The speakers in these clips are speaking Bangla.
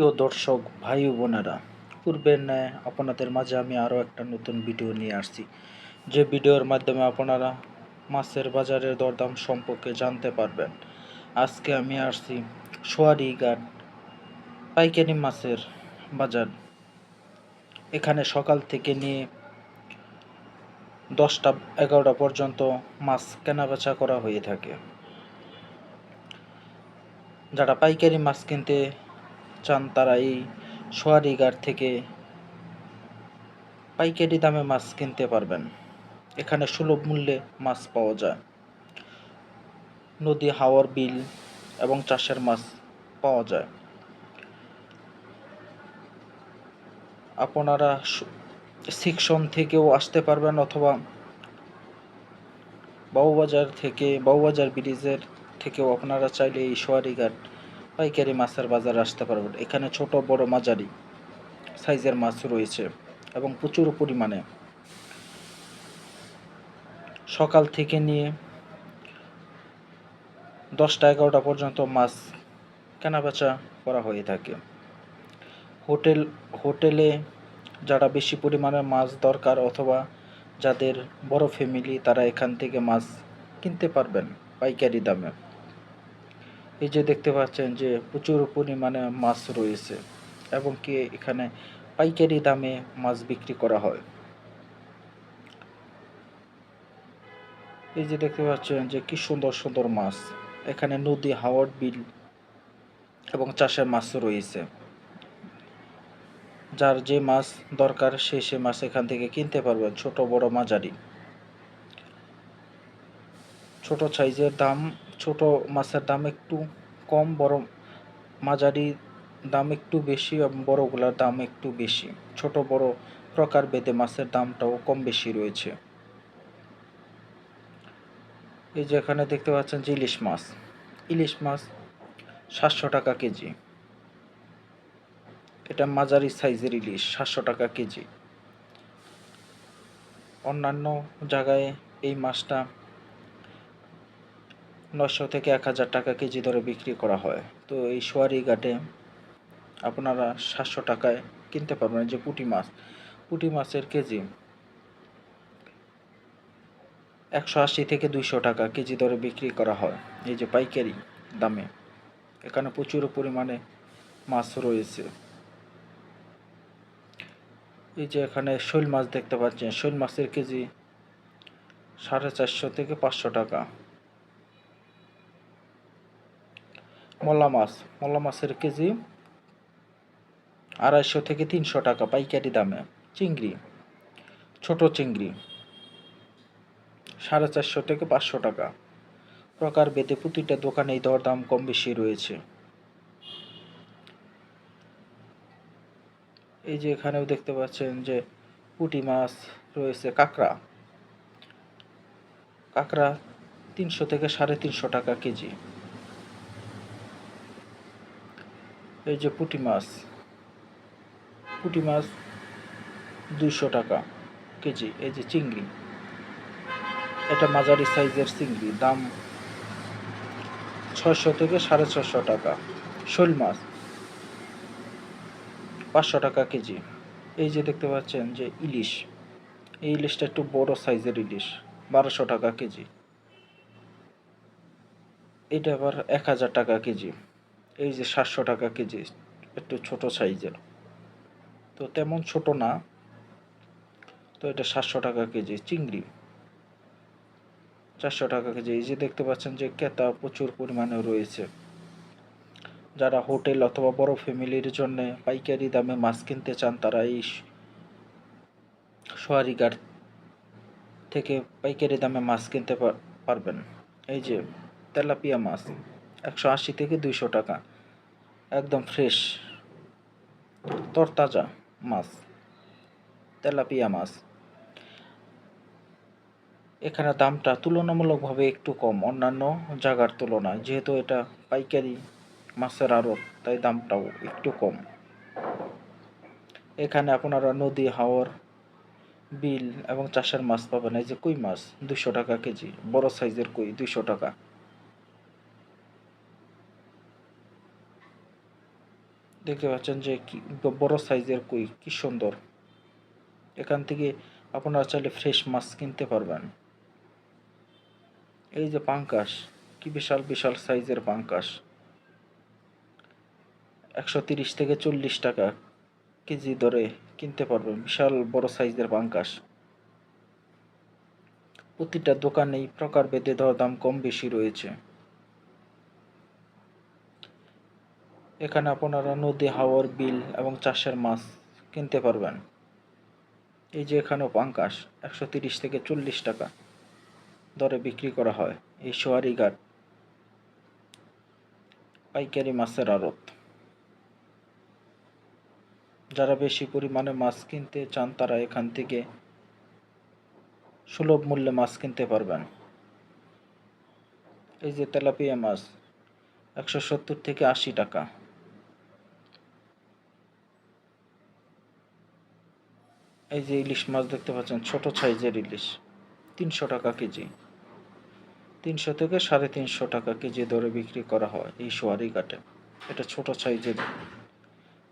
প্রিয় দর্শক, ভাই বোনেরা পূর্বের ন্যায় আপনাদের মাঝে আমি আরও একটা নতুন ভিডিও নিয়ে আসছি। যে ভিডিওর মাধ্যমে আপনারা মাছের বাজারের দরদাম সম্পর্কে জানতে পারবেন। আজকে আমি আসছি সোয়ারি সোয়ারিঘাট পাইকারি মাছের বাজার। এখানে সকাল থেকে নিয়ে দশটা, এগারোটা পর্যন্ত মাছ কেনাবেচা করা হয়ে থাকে। যারা পাইকারি মাছ কিনতে চান তারা এই সোয়ারি সোয়ারিঘাট থেকে পাইকারি দামে মাছ কিনতে পারবেন। এখানে সুলভ মূল্যে মাছ পাওয়া যায়। নদী হাওয়ার বিল এবং চাষের মাছ পাওয়া যায়। আপনারা সিকশন থেকেও আসতে পারবেন অথবা বাউবাজার থেকে বাউবাজার ব্রিজের থেকেও আপনারা চাইলে এই সোয়ারি সোয়ারিঘাট পাইকারি মাছের বাজারে আসতে পারবেন এখানে ছোট বড় মাঝারি সাইজের মাছ রয়েছে এবং প্রচুর পরিমাণে। সকাল থেকে নিয়ে দশটা এগারোটা পর্যন্ত মাছ কেনাবেচা করা হয়ে থাকে। হোটেল, হোটেলে যারা বেশি পরিমাণে মাছ দরকার অথবা যাদের বড় ফ্যামিলি তারা এখান থেকে মাছ কিনতে পারবেন পাইকারি দামে। এই যে দেখতে পাচ্ছেন যে প্রচুর পরিমাণে মাছ রয়েছে এবং কি এখানে পাইকারি দামে মাছ বিক্রি করা হয়। এই যে দেখতে পাচ্ছেন যে কি সুন্দর সুন্দর মাছ। এখানে নদী হাওয়ার বিল এবং চাষের মাছ রয়েছে। যার যে মাছ দরকার সে সে মাছ এখান থেকে কিনতে পারবেন, ছোট, বড় মাঝারি। ছোট সাইজের দাম ছোট মাছের দাম একটু কম বড় মাঝারি দাম একটু বেশি এবং বড়গুলার দাম একটু বেশি। ছোট, বড় প্রকার বেদে মাছের দামটাও কম বেশি রয়েছে। এই যে এখানে দেখতে পাচ্ছেন যে ইলিশ মাছ। ইলিশ মাছ সাতশো টাকা কেজি। এটা মাঝারি সাইজের ইলিশ, সাতশো টাকা কেজি। অন্যান্য জায়গায় এই মাছটা নশো থেকে এক হাজার টাকা কেজি ধরে বিক্রি করা হয়। তো এই সোয়ারি ঘাটে আপনারা সাতশো টাকায় কিনতে পারবেন যে পুঁটি মাছ। পুঁটি মাছের কেজি একশো আশি থেকে দুইশো টাকা কেজি দরে বিক্রি করা হয়। এই যে পাইকারি দামে। এখানে প্রচুর পরিমাণে মাছ রয়েছে। এই যে এখানে শৈল মাছ দেখতে পাচ্ছেন। শৈল মাছের কেজি সাড়ে চারশো থেকে পাঁচশো টাকা। মলা মাছ মলা মাছের কেজি আড়াইশো থেকে তিনশো টাকা পাইকারি দামে। চিংড়ি, ছোট চিংড়ি, সাড়ে চারশো থেকে পাঁচশো টাকা। প্রকার বেদে প্রতিটা দোকানে এই দর দাম কম বেশি রয়েছে। এই যে এখানেও দেখতে পাচ্ছেন যে পুঁটি মাছ রয়েছে কাঁকড়া। কাঁকড়া তিনশো থেকে সাড়ে তিনশো টাকা কেজি। এই যে পুঁটি মাছ পুঁটি মাছ দুশো টাকা কেজি, এই যে চিংড়ি। এটা মাঝারি সাইজের চিংড়ি, দাম ছয়শো থেকে সাড়ে ছশো টাকা। শোল মাছ পাঁচশো টাকা কেজি। এই যে দেখতে পাচ্ছেন যে ইলিশ, এই ইলিশটা একটু বড় সাইজের ইলিশ, বারোশো টাকা কেজি। এটা আবার এক হাজার টাকা কেজি। এই যে সাতশো টাকা কেজি, একটু ছোট সাইজের। তো তেমন ছোট না, তো এটা সাতশো টাকা কেজি চিংড়ি। চারশো টাকা কেজি, এই যে দেখতে পাচ্ছেন যে ক্রেতা প্রচুর পরিমাণে রয়েছে। যারা হোটেল অথবা বড় ফ্যামিলির জন্য পাইকারি দামে মাছ কিনতে চান, তারা এই সোয়ারিঘাট থেকে পাইকারি দামে মাছ কিনতে পারবেন। এই যে তেলাপিয়া মাছ, একশো আশি থেকে দুইশো টাকা। একদম ফ্রেশ তরতাজা মাছ, তেলাপিয়া মাছ। এখানে দামটা তুলনামূলকভাবে একটু কম, অন্যান্য জায়গার তুলনায়। যেহেতু এটা পাইকারি মাছের আড়ত, তাই দামটাও একটু কম। এখানে আপনারা নদী, হাওর, বিল এবং চাষের মাছ পাবেন। এই যে কই মাছ? দুশো টাকা কেজি, বড় সাইজের কই? দুইশো টাকা। দেখতে পাচ্ছেন যে কি বড় সাইজের কই, কি সুন্দর। এখান থেকে আপনারা চাইলে ফ্রেশ মাছ কিনতে পারবেন। এই যে পাঙ্কাশ, কি বিশাল বিশাল সাইজের পাঙ্কাশ। একশো তিরিশ থেকে চল্লিশ টাকা কেজি দরে কিনতে পারবেন, বিশাল বড় সাইজের পাঙ্কাশ। প্রতিটা দোকানেই প্রকার বেঁধে ভেদে দাম কম বেশি রয়েছে। এখানে আপনারা নদী, হাওর, বিল এবং চাষের মাছ কিনতে পারবেন। এই যে এখানেও পাঙ্কাশ, একশো তিরিশ থেকে চল্লিশ টাকা দরে বিক্রি করা হয়। এই সোয়ারি ঘাট, পাইকারি মাছের আড়ত। যারা বেশি পরিমাণে মাছ কিনতে চান, তারা এখান থেকে সুলভ মূল্যে মাছ কিনতে পারবেন। এই যে তেলাপিয়া মাছ, একশো সত্তর থেকে আশি টাকা। এই যে ইলিশ মাছ দেখতে পাচ্ছেন, ছোট সাইজের ইলিশ, তিনশো টাকা কেজি। তিনশো থেকে সাড়ে তিনশো টাকা কেজি দরে বিক্রি করা হয় এই সোয়ারি ঘাটে। এটা ছোট সাইজের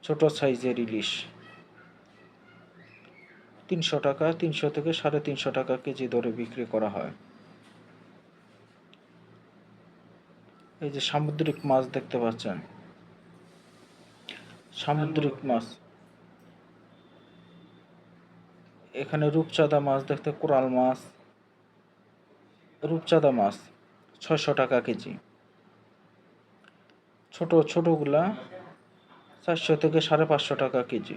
ছোট সাইজের ইলিশ। তিনশো টাকা, তিনশো থেকে সাড়ে তিনশো টাকা কেজি দরে বিক্রি করা হয়। এই যে সামুদ্রিক মাছ দেখতে পাচ্ছেন, সামুদ্রিক মাছ। এখানে রূপচাঁদা মাছ দেখতে কোরাল মাছ। রূপচাঁদা মাছ, ছয়শো টাকা কেজি। ছোট, ছোটগুলা চারশো থেকে সাড়ে পাঁচশো টাকা কেজি।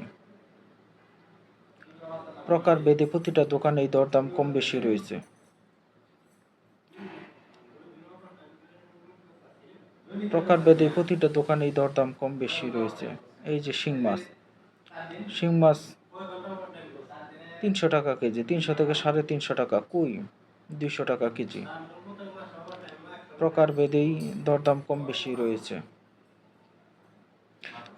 প্রকার বেদে প্রতিটা দোকানে এই দরদাম কম বেশি রয়েছে। প্রকার বেদে প্রতিটা দোকানে এই দরদাম কম বেশি রয়েছে। এই যে শিং মাছ শিং মাছ তিনশো টাকা কেজি, তিনশো থেকে সাড়ে তিনশো টাকা, কুই? দুইশো টাকা কেজি। প্রকার ভেদেই দরদাম কম বেশি রয়েছে।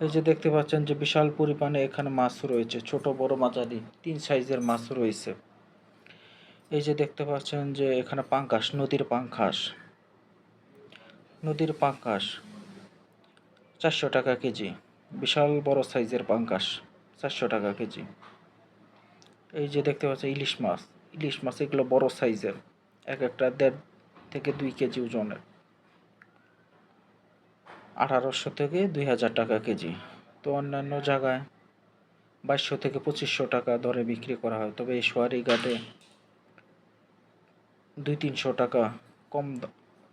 এই যে দেখতে পাচ্ছেন যে বিশাল পরিমাণে এখানে মাছ রয়েছে, ছোট, বড় মাঝারি, তিন সাইজের মাছ রয়েছে। এই যে দেখতে পাচ্ছেন যে এখানে পাঙ্কাশ, নদীর পাঙ্কাশ। নদীর পাঙ্কাশ, চারশো টাকা কেজি, বিশাল বড় সাইজের পাঙ্কাশ, চারশো টাকা কেজি। এই যে দেখতে পাচ্ছেন, ইলিশ মাছ। ইলিশ মাছ এগুলো বড় সাইজের। এক একটা দেড় থেকে দুই কেজি ওজনের। আঠারোশো থেকে দুই হাজার টাকা কেজি। তো অন্যান্য জায়গায় বাইশশো থেকে পঁচিশশো টাকা দরে বিক্রি করা হয়। তবে এই সোয়ারি ঘাটে দুই তিনশো টাকা কম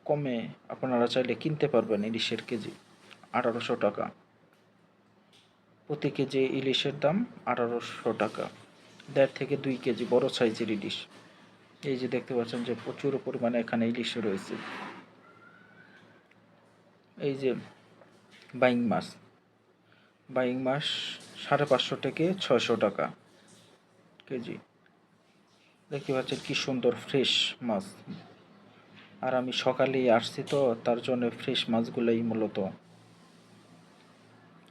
কমে আপনারা চাইলে কিনতে পারবেন ইলিশের কেজি, আঠারোশো টাকা। প্রতি কেজি ইলিশের দাম আঠারোশো টাকা। দেড় থেকে দুই কেজি বড় সাইজের ইলিশ। এই যে দেখতে পাচ্ছেন যে প্রচুর পরিমাণে এখানে ইলিশ রয়েছে। এই যে বাইং মাছ। বাইং মাছ সাড়ে পাঁচশো থেকে ছয়শো টাকা কেজি। দেখতে পাচ্ছেন কি সুন্দর ফ্রেশ মাছ। আর আমি সকালেই আসছি তো, তার জন্য ফ্রেশ মাছগুলোই মূলত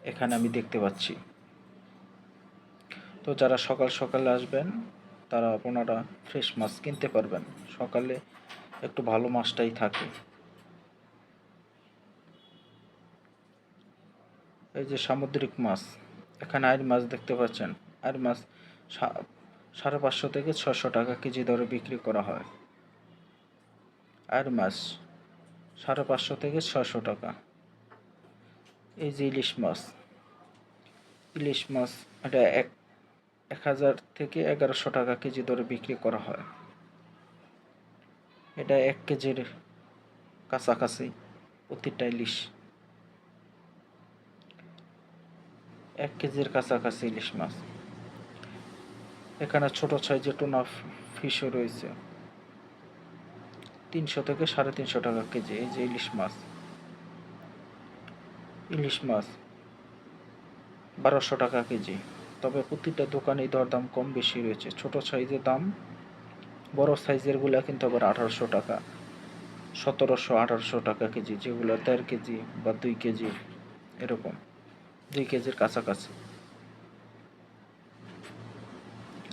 এখানে আমি দেখতে পাচ্ছি। তো যারা সকাল সকালে আসবেন, তারা আপনারা ফ্রেশ মাছ কিনতে পারবেন। সকালে একটু ভালো মাছটাই থাকে। এই যে সামুদ্রিক মাছ, এখানে আইর মাছ দেখতে পাচ্ছেন। আইর মাছ সাড়ে পাঁচশো থেকে ছশো টাকা কেজি দরে বিক্রি করা হয়। আইর মাছ সাড়ে পাঁচশো থেকে ছশো টাকা। এই যে ইলিশ মাছ ইলিশ মাছ এটা এক এক হাজার থেকে এগারোশো টাকা কেজি দরে বিক্রি করা হয়। এটা এক কেজির কাছাকাছি প্রতিটা ইলিশ। এক কেজির কাছাকাছি ইলিশ মাছ। এখানে ছোট সাইজের টুনা ফিশও রয়েছে। তিনশো থেকে সাড়ে তিনশো টাকা কেজি এই যে ইলিশ মাছ। ইলিশ মাছ বারোশো টাকা কেজি। তবে প্রতিটা দোকানেই দরদাম কম বেশি রয়েছে। ছোট সাইজের দাম, বড় সাইজেরগুলা কিন্তু আবার আঠারোশো টাকা। সতেরোশো, আঠারোশো টাকা কেজি, যেগুলো দেড় কেজি বা দুই কেজি এরকম, দুই কেজির কাছাকাছি।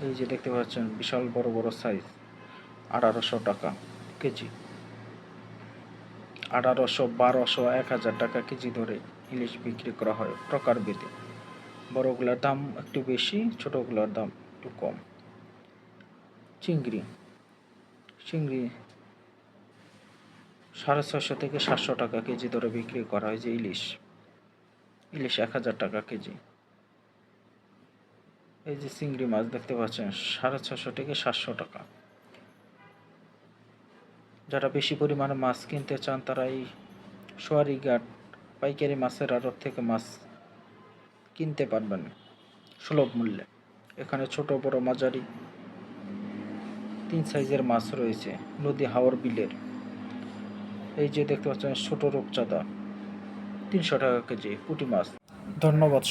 এই যে দেখতে পাচ্ছেন, বিশাল বড় বড় সাইজ, আঠারোশো টাকা কেজি। আঠারোশো, বারোশো, এক হাজার টাকা কেজি ধরে ইলিশ বিক্রি করা হয় প্রকারভেদে। বড়গুলোর দাম একটু বেশি, ছোটোগুলোর দাম একটু কম। চিংড়ি। চিংড়ি সাড়ে ছশো থেকে সাতশো টাকা কেজি দরে বিক্রি করা হয় যে ইলিশ। ইলিশ এক হাজার টাকা কেজি। এই যে চিংড়ি মাছ দেখতে পাচ্ছেন, সাড়ে ছশো থেকে সাতশো টাকা। যারা বেশি পরিমাণে মাছ কিনতে চান, তারা এই সোয়ারি ঘাট পাইকারি মাছের আড়ত থেকে মাছ কিনতে পারবেন সুলভ মূল্যে। এখানে ছোট, বড় মাঝারি তিন সাইজের মাছ রয়েছে, নদী হাওয়ার বিলের। এই যে দেখতে পাচ্ছেন, ছোট রূপচাঁদা, তিনশো টাকা কেজি, পুঁটি মাছ। ধন্যবাদ